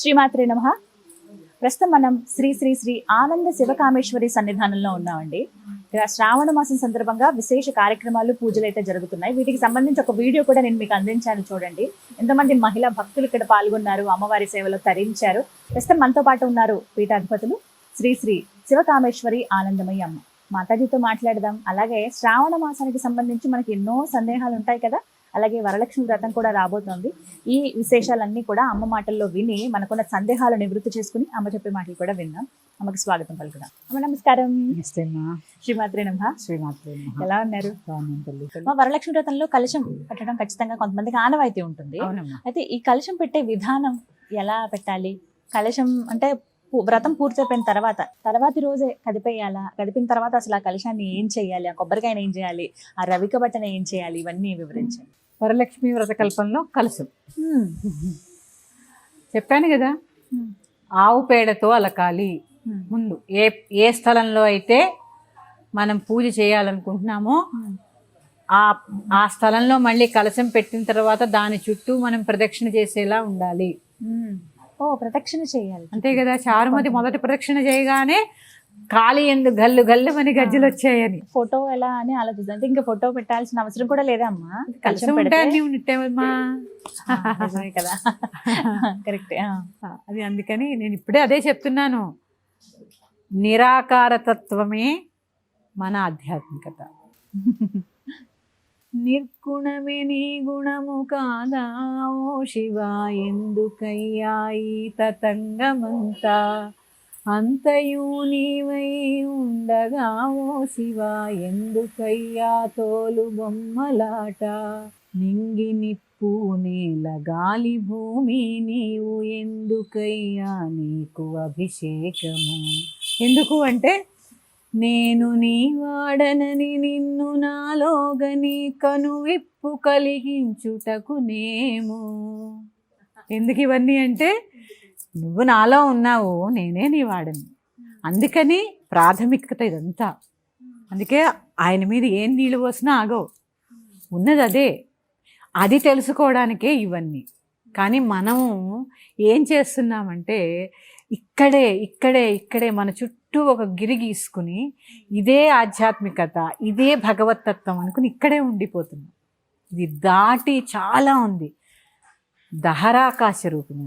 శ్రీమాత్రే నమ. ప్రస్తుతం మనం శ్రీ శ్రీ శ్రీ ఆనంద శివకామేశ్వరి సన్నిధానంలో ఉన్నామండి. ఇక్కడ శ్రావణ మాసం సందర్భంగా విశేష కార్యక్రమాలు పూజలు అయితే జరుగుతున్నాయి. వీటికి సంబంధించి ఒక వీడియో కూడా నేను మీకు అందించాను చూడండి. ఎంతమంది మహిళా భక్తులు ఇక్కడ పాల్గొన్నారు అమ్మవారి సేవలో తరించారు. ప్రస్తుతం మనతో పాటు ఉన్నారు పీఠాధిపతులు శ్రీ శ్రీ శివకామేశ్వరి ఆనందమయ్య అమ్మ. మాతాజీతో మాట్లాడదాం. అలాగే శ్రావణ మాసానికి సంబంధించి మనకి ఎన్నో సందేహాలు ఉంటాయి కదా. అలాగే వరలక్ష్మి వ్రతం కూడా రాబోతోంది. ఈ విశేషాలన్నీ కూడా అమ్మ మాటల్లో విని మనకున్న సందేహాలు నివృత్తి చేసుకుని అమ్మ చెప్పే మాటలు కూడా విన్నాం. అమ్మకి స్వాగతం పలుకుదాం. అమ్మ నమస్కారం. శ్రీమాత్రి నమ. శ్రీమాత్రే. ఎలా ఉన్నారు? మా వరలక్ష్మి వ్రతంలో కలశం పెట్టడం ఖచ్చితంగా కొంతమందికి ఆనవాయితీ ఉంటుంది. అయితే ఈ కలశం పెట్టే విధానం ఎలా పెట్టాలి? కలశం అంటే వ్రతం పూర్తయిపోయిన తర్వాత తర్వాతి రోజే కదిపేయాలా? కదిపిన తర్వాత అసలు ఆ కలశాన్ని ఏం చేయాలి? ఆ కొబ్బరికాయని ఏం చేయాలి? ఆ రవిక బట్టని ఏం చేయాలి? ఇవన్నీ వివరించండి. వరలక్ష్మి వ్రత కల్పంలో కలసం చెప్పాను కదా ఆవు పేడతో అలకాలి. ముందు ఏ ఏ స్థలంలో అయితే మనం పూజ చేయాలనుకుంటున్నామో ఆ ఆ స్థలంలో మళ్ళీ కలశం పెట్టిన తర్వాత దాని చుట్టూ మనం ప్రదక్షిణ చేసేలా ఉండాలి. ఓ ప్రదక్షిణ చేయాలి. అంతే కదా చారుమతి మొదటి ప్రదక్షిణ చేయగానే ఖాళీ ఎందు గల్లు గల్లు అని గజ్జలు వచ్చాయని. ఫోటో ఎలా అని ఆలోచిస్తాను. అంటే ఇంకా ఫోటో పెట్టాల్సిన అవసరం కూడా లేదా అమ్మా కలశం ఉంటే అన్ని ఉన్నట్టేమమ్మా. నిజమే కదా. కరెక్ట్ అది అందుకని నేను ఇప్పుడే అదే చెప్తున్నాను. నిరాకారతత్వమే మన ఆధ్యాత్మికత. నిర్గుణమే నీ గుణము కాదా? ఓ శివ ఎందుకయ్యా ఈ తతంగమంతా? అంతయు నీవై ఉండగా ఓ శివ ఎందుకయ్యా తోలు బొమ్మలాట? నింగి నిప్పు నేల గాలి భూమి నీవు ఎందుకయ్యా నీకు అభిషేకము? ఎందుకు అంటే నేను నీ వాడనని నిన్ను నాలోగని కనువిప్పు కలిగించుటకు నేము. ఎందుకు ఇవన్నీ అంటే నువ్వు నాలో ఉన్నావు నేనే నీ వాడని. అందుకని ప్రాథమికత ఇదంతా. అందుకే ఆయన మీద ఏం నీళ్ళు పోసినా ఆగవు. ఉన్నది అదే. అది తెలుసుకోవడానికే ఇవన్నీ. కానీ మనము ఏం చేస్తున్నామంటే ఇక్కడే ఇక్కడే ఇక్కడే మన చుట్టూ ఒక గిరి గీసుకుని ఇదే ఆధ్యాత్మికత ఇదే భగవతత్వం అనుకుని ఇక్కడే ఉండిపోతున్నాం. ఇది దాటి చాలా ఉంది. దహరాకాశ రూపిణి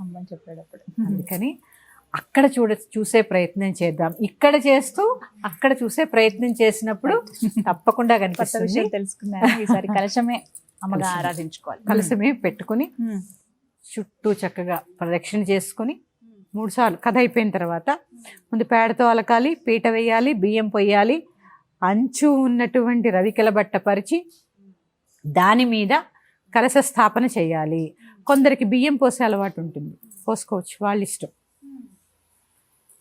అమ్మని చెప్పాడు అప్పుడు అందుకని అక్కడ చూడ చూసే ప్రయత్నం చేద్దాం. ఇక్కడ చేస్తూ అక్కడ చూసే ప్రయత్నం చేసినప్పుడు తప్పకుండా కనిపిస్తుంది. తెలుసుకున్నాను. ఈసారి కలశమే అమ్మగా కలశమే. ఆరాధించుకోవాలి. కలసమే పెట్టుకుని. చుట్టూ చక్కగా ప్రదక్షిణ చేసుకుని మూడు సార్లు కథ అయిపోయిన తర్వాత ముందు పేడతో అలకాలి పీట వేయాలి బియ్యం పొయ్యాలి అంచు ఉన్నటువంటి రవికెల బట్ట పరిచి దాని మీద కలశ స్థాపన చేయాలి. కొందరికి బియ్యం పోసే అలవాటు ఉంటుంది. పోసుకోవచ్చు వాళ్ళ ఇష్టం.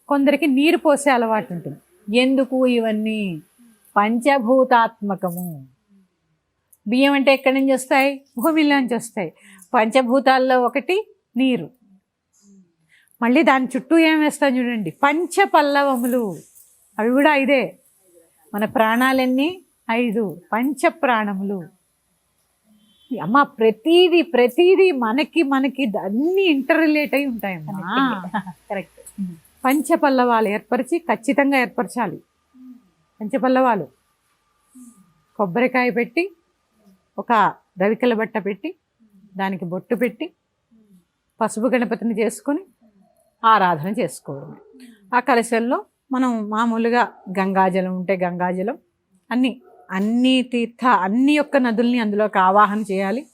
కొందరికి నీరు పోసే అలవాటు ఉంటుంది. ఎందుకు ఇవన్నీ? పంచభూతాత్మకము. బియ్యం అంటే ఎక్కడి నుంచి వస్తాయి? భూమిలోంచి వస్తాయి. పంచభూతాల్లో ఒకటి నీరు. మళ్ళీ దాని చుట్టూ ఏం వేస్తాం చూడండి. పంచ పల్లవములు అవి కూడా ఐదే. మన ప్రాణాలన్నీ ఐదు. పంచ ప్రాణములు అమ్మ ప్రతిదీ ప్రతిదీ మనకి మనకి అన్ని ఇంటర్ రిలేట్ అయి ఉంటాయమ్మా. కరెక్ట్. పంచపల్లవాలు ఏర్పరిచి ఖచ్చితంగా ఏర్పరచాలి. పంచపల్లవాలు. కొబ్బరికాయ పెట్టి ఒక రవికల బట్ట పెట్టి దానికి బొట్టు పెట్టి పసుపు గణపతిని చేసుకొని ఆరాధన చేసుకోవడం ఆ కలశంలో మనం మామూలుగా గంగాజలం ఉంటే గంగాజలం అన్ని అన్ని తీర్థ అన్ని యొక్క నదుల్ని అందులోకి ఆవాహన చేయాలి.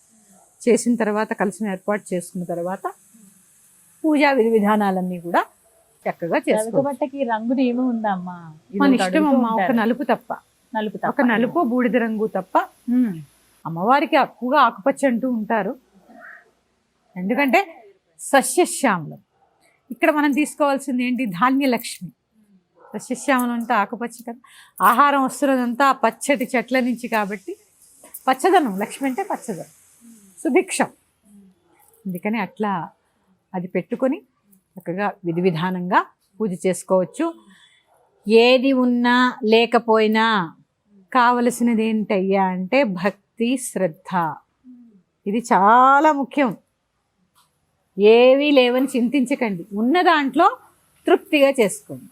చేసిన తర్వాత కలశం ఏర్పాటు చేసుకున్న తర్వాత పూజా విధి విధానాలన్నీ కూడా చక్కగా రవిక చేసుకోవాలి బట్టకి రంగు నియమం ఉందా అమ్మా ఇది మన ఇష్టం అమ్మా ఒక. నలుపు తప్ప. నలుపు ఒక. నలుపు బూడిద రంగు తప్ప. అమ్మవారికి ఎక్కువగా ఆకుపచ్చ అంటూ ఉంటారు. ఎందుకంటే సస్యశ్యామలం. ఇక్కడ మనం తీసుకోవాల్సింది ఏంటి? ధాన్యలక్ష్మి. సస్యశ్యామలం అంటే ఆకుపచ్చ కదా. ఆహారం వస్తున్నదంతా ఆ పచ్చటి చెట్ల నుంచి కాబట్టి పచ్చదనం లక్ష్మి అంటే పచ్చదనం. సుభిక్షం. అందుకని అట్లా అది పెట్టుకొని చక్కగా విధి విధానంగా పూజ చేసుకోవచ్చు. ఏది ఉన్నా లేకపోయినా కావలసినది ఏంటయ్యా అంటే భక్తి శ్రద్ధ. ఇది చాలా ముఖ్యం. ఏవీ లేవని చింతించకండి. ఉన్న దాంట్లో తృప్తిగా చేసుకోండి.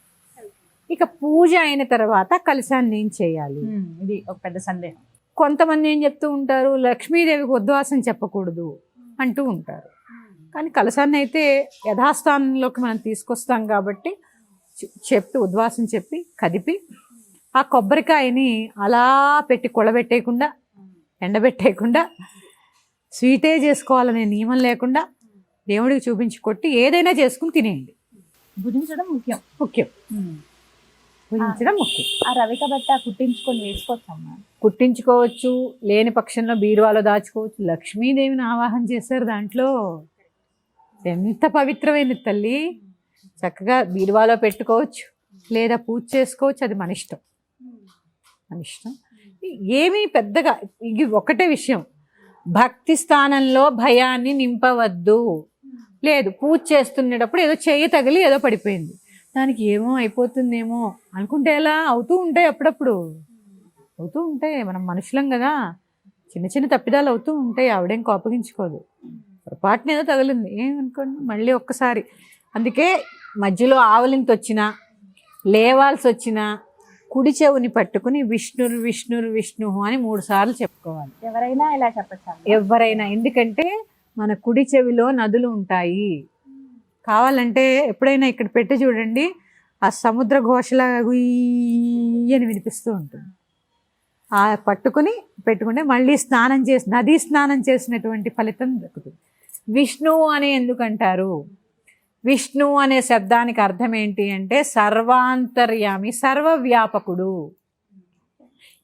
ఇక పూజ అయిన తర్వాత కలశాన్ని ఏం చేయాలి? ఇది ఒక పెద్ద సందేహం. కొంతమంది ఏం చెప్తూ ఉంటారు లక్ష్మీదేవికి ఉద్వాసం చెప్పకూడదు అంటూ ఉంటారు. కానీ కలశాన్ని అయితే యథాస్థానంలోకి మనం తీసుకొస్తాం కాబట్టి చెప్పి ఉద్వాసం చెప్పి కదిపి ఆ కొబ్బరికాయని అలా పెట్టి కొలబెట్టేయకుండా ఎండబెట్టేయకుండా స్వీటే చేసుకోవాలనే నియమం లేకుండా దేవుడికి చూపించి కొట్టి ఏదైనా చేసుకుని తినేయండి. భుజించడం ముఖ్యం. ముఖ్యం. ముఖ్యం ఆ రవిక బట్ట కుట్టించుకొని వేసుకోవచ్చమ్మా కుట్టించుకోవచ్చు లేని పక్షంలో బీరువాలో దాచుకోవచ్చు. లక్ష్మీదేవిని ఆవాహన చేశారు దాంట్లో. ఎంత పవిత్రమైన తల్లి. చక్కగా బీరువాలో పెట్టుకోవచ్చు లేదా పూజ చేసుకోవచ్చు. అది మన ఇష్టం. మన ఇష్టం. ఏమీ పెద్దగా ఇది ఒకటే విషయం. భక్తి స్థానంలో భయాన్ని నింపవద్దు. లేదు పూజ చేస్తున్నప్పుడు ఏదో చెయ్యి తగిలి ఏదో పడిపోయింది. దానికి ఏమో అయిపోతుందేమో అనుకుంటే ఎలా? అవుతూ ఉంటాయి అప్పుడప్పుడు. అవుతూ ఉంటాయి. మనం మనుషులం కదా. చిన్న చిన్న తప్పిదాలు అవుతూ ఉంటాయి. ఆవిడేం కోపగించుకోదు. పొరపాటున ఏదో తగిలింది. ఏమనుకోండి మళ్ళీ ఒక్కసారి. అందుకే మధ్యలో ఆవలింత వచ్చినా లేవాల్సి వచ్చినా కుడి చెవుని పట్టుకుని విష్ణురు విష్ణురు విష్ణు అని మూడు సార్లు చెప్పుకోవాలి. ఎవరైనా ఇలా చెప్పచ్చా? ఎవరైనా. ఎందుకంటే మన కుడి చెవిలో నదులు ఉంటాయి. కావాలంటే ఎప్పుడైనా ఇక్కడ పెట్టి చూడండి. ఆ సముద్ర ఘోషలాగా గుయ్యి అని వినిపిస్తూ ఉంటుంది. ఆ పట్టుకుని పెట్టుకుంటే మళ్ళీ స్నానం చేసి నదీ స్నానం చేసినటువంటి ఫలితం దక్కుతుంది. విష్ణు అని ఎందుకంటారు? విష్ణు అనే శబ్దానికి అర్థం ఏంటి అంటే సర్వాంతర్యామి సర్వవ్యాపకుడు.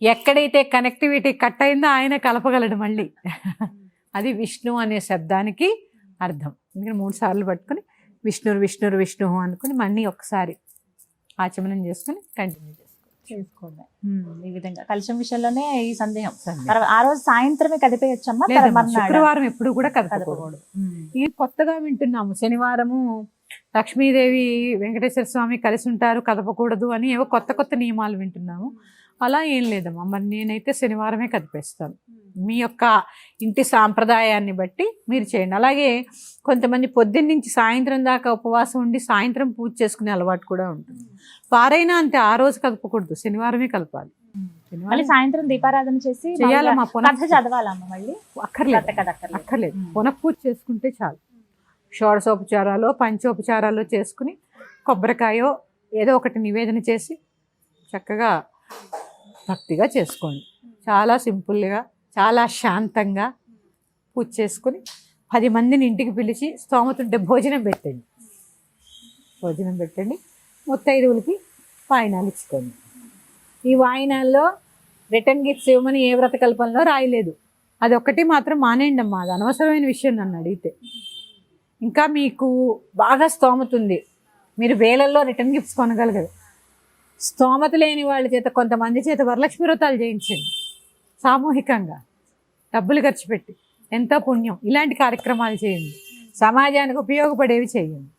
ఎక్కడైతే కనెక్టివిటీ కట్ అయిందో ఆయన కలపగలడు మళ్ళీ. అది విష్ణు అనే శబ్దానికి అర్థం. ఎందుకంటే మూడు సార్లు పట్టుకొని విష్ణురు విష్ణురు విష్ణు అనుకుని మళ్ళీ ఒకసారి ఆచమనం చేసుకుని కంటిన్యూ చేసుకోండి. ఈ విధంగా. కలశం విషయంలోనే ఈ సందేహం. ఆ రోజు సాయంత్రమే కదిపేయచ్చమ్మా? శుక్రవారం ఎప్పుడు కూడా కదపకూడదు. ఇది కొత్తగా వింటున్నాము. శనివారము లక్ష్మీదేవి వెంకటేశ్వర స్వామి కలిసి ఉంటారు కదపకూడదు అని ఏవో కొత్త కొత్త నియమాలు వింటున్నాము. అలా ఏం లేదమ్మా. మరి నేనైతే శనివారమే కదిపేస్తాను మీ యొక్క ఇంటి సాంప్రదాయాన్ని బట్టి మీరు చేయండి. అలాగే కొంతమంది పొద్దున్న నుంచి సాయంత్రం దాకా ఉపవాసం ఉండి సాయంత్రం పూజ చేసుకునే అలవాటు కూడా ఉంటుంది. వారైనా అంతే ఆ రోజు కదపకూడదు శనివారమే కలపాలి. మళ్ళీ సాయంత్రం దీపారాధన చేసి చేయాలమ్మా పునః చదవాలమ్మా మళ్ళీ? అక్కర్లేదు. అక్కర్లేదు. ఉమ్. పునఃపూజ చేసుకుంటే చాలు. షోడశోపచారాలు పంచోపచారాలు చేసుకుని కొబ్బరికాయో ఏదో ఒకటి నివేదన చేసి చక్కగా భక్తిగా చేసుకోండి. చాలా సింపుల్గా చాలా శాంతంగా పూజ చేసుకుని పది మందిని ఇంటికి పిలిచి స్తోమతుంటే భోజనం పెట్టండి. భోజనం పెట్టండి. ముత్తైదువులకి వాయినాలు ఇచ్చుకోండి. ఈ వాయినాల్లో రిటర్న్ గిఫ్ట్స్ ఇవ్వమని ఏ వ్రత కల్పనలో రాయలేదు. అది మాత్రం మానేయండి అమ్మా. అది అనవసరమైన విషయం నన్ను అడిగితే. ఇంకా మీకు బాగా స్తోమతుంది. మీరు వేలల్లో రిటర్న్ గిఫ్ట్స్ కొనగలగదు స్తోమత లేని వాళ్ళ చేత కొంతమంది చేత వరలక్ష్మి వ్రతాలు చేయించండి. సామూహికంగా డబ్బులు ఖర్చు పెట్టి ఎంతో పుణ్యం. ఇలాంటి కార్యక్రమాలు చేయండి. సమాజానికి ఉపయోగపడేవి చేయండి.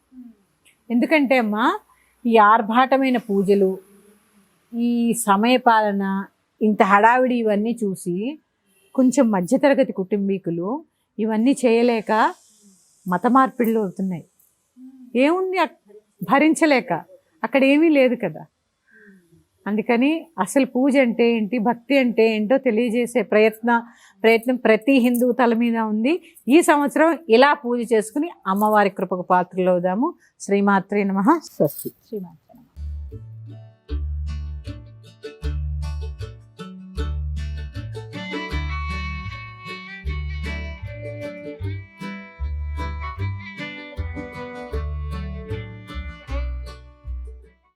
ఎందుకంటే అమ్మా ఈ ఆర్భాటమైన పూజలు ఈ సమయపాలన ఇంత హడావిడి ఇవన్నీ చూసి కొంచెం మధ్యతరగతి కుటుంబీకులు ఇవన్నీ చేయలేక మత మార్పిడులు అవుతున్నాయి. ఏముంది భరించలేక. అక్కడ ఏమీ లేదు కదా. అందుకని అసలు పూజ అంటే ఏంటి భక్తి అంటే ఏంటో తెలియజేసే ప్రయత్న ప్రయత్నం ప్రతి హిందువు తల మీద ఉంది. ఈ సంవత్సరం ఇలా పూజ చేసుకుని అమ్మవారి కృపకు పాత్రలు అవుదాము శ్రీమాత్రే నమ. స్వస్తి. శ్రీమాన్